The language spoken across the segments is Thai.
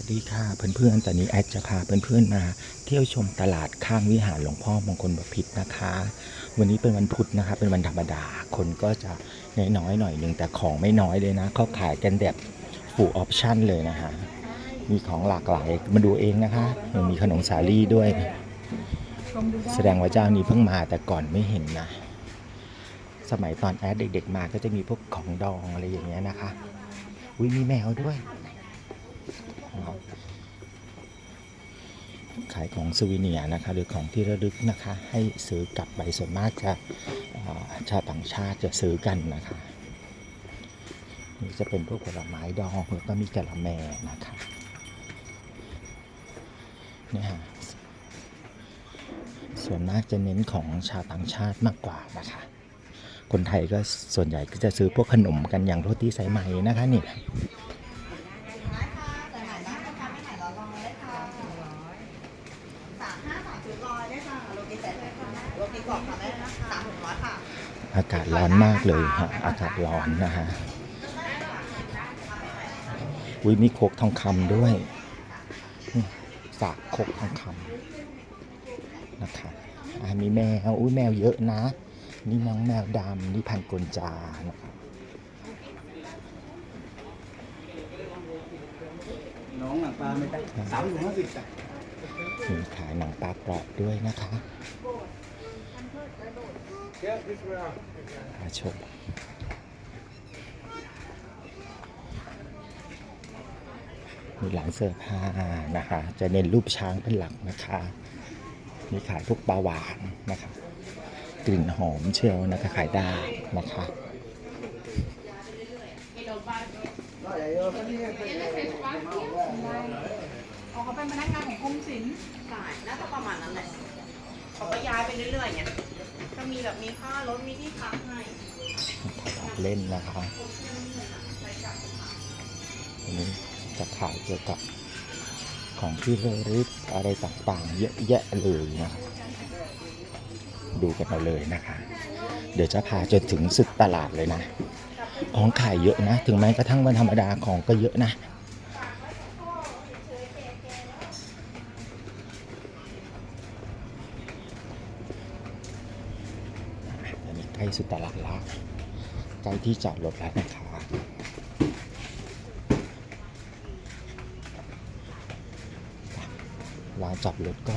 วัสดีค่ะเพื่อนๆ ตอนนี้แอดจะพาเพื่อนๆมา เที่ยวชมตลาดข้างวิหารหลวงพ่อมงคลบพิตรนะคะ วันนี้เป็นวันพุธนะคะ เป็นวันธรรมดา คนก็จะน้อยๆหน่อยหนึ่งแต่ของไม่น้อยเลยนะ เขาขายกันแบบฟูลออปชั่นเลยนะคะ มีของหลากหลายมาดูเองนะคะ มีขนมสาลี่ด้วย แสดงว่าเจ้านี้เพิ่งมาแต่ก่อนไม่เห็นนะ สมัยตอนแอดเด็กๆมาก็จะมีพวกของดองอะไรอย่างเงี้ยนะคะ อุ้ยมีแมวด้วย ขายของซูวิเนียนะคะหรือของที่ระลึกนะคะให้ซื้อกลับไปส่วนมากจะชาวต่างชาติจะซื้อกันนะคะนี่จะเป็นพวกผลไม้ดองแล้วก็มีกะละแมนะคะเนี่ยฮะส่วนมากจะเน้นของชาวต่างชาติมากกว่านะคะ คนไทยก็ส่วนใหญ่ก็จะซื้อพวกขนมกันอย่างโรตีสายไหมนะคะนี่ สามห้าสามถึงร้อยได้ค่ะโรตีแสนโรตีกรอบค่ะแม่สามถึงร้อยค่ะอากาศร้อนมากเลยฮะอากาศร้อนนะฮะอุ้ยมีโคกทองคำด้วยนี่สากโคกทองคำนะคะอ่ามีแมวอุ้ยแมวเยอะนะ นี่น้องแมวดำนี่พันกลจานะครับน้องหนังปลาไม่ได้สามถุงห้าสิบจ้ะ มีขายหนังปลากรอบด้วยนะคะมาชมมีหลังเสื้อผ้านะคะ จะเน้นรูปช้างเป็นหลักนะคะมีขายพวกปลาหวานนะคะกลิ่นหอมเชียวนะคะขายได้นะคะเขาเป็นพนักงานของกรมศิลป์ใช่น่าจะประมาณนั้นแหละเขาก็ย้ายไปเรื่อยๆไงก็มีแบบมีค่ารถมีที่พักให้ถอดเล่นนะคะอันนี้จะขายเกี่ยวกับของที่ระลึกอะไรต่างๆ เยอะแยะเลยนะครับดูกันเอาเลยนะคะ เดี๋ยวจะพาจนถึงสุดตลาดเลยนะ ของขายเยอะนะ ถึงแม้กระทั่งวันธรรมดาของก็เยอะนะ ใกล้สุดตลาดล้วใกล้ที่จอดรถแล้วนะคะลานจอดรถก็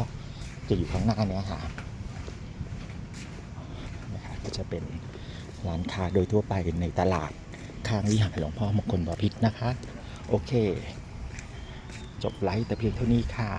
จะอยู่ข้างหน้าเนี้ยค่ะนะคะก็จะเป็นร้านค้าโดยทั่วไปในตลาดข้างวิหารหลวงพ่อมงคลบพิตรนะคะ โอเค จบไลฟ์แต่เพียงเท่านี้ค่ะ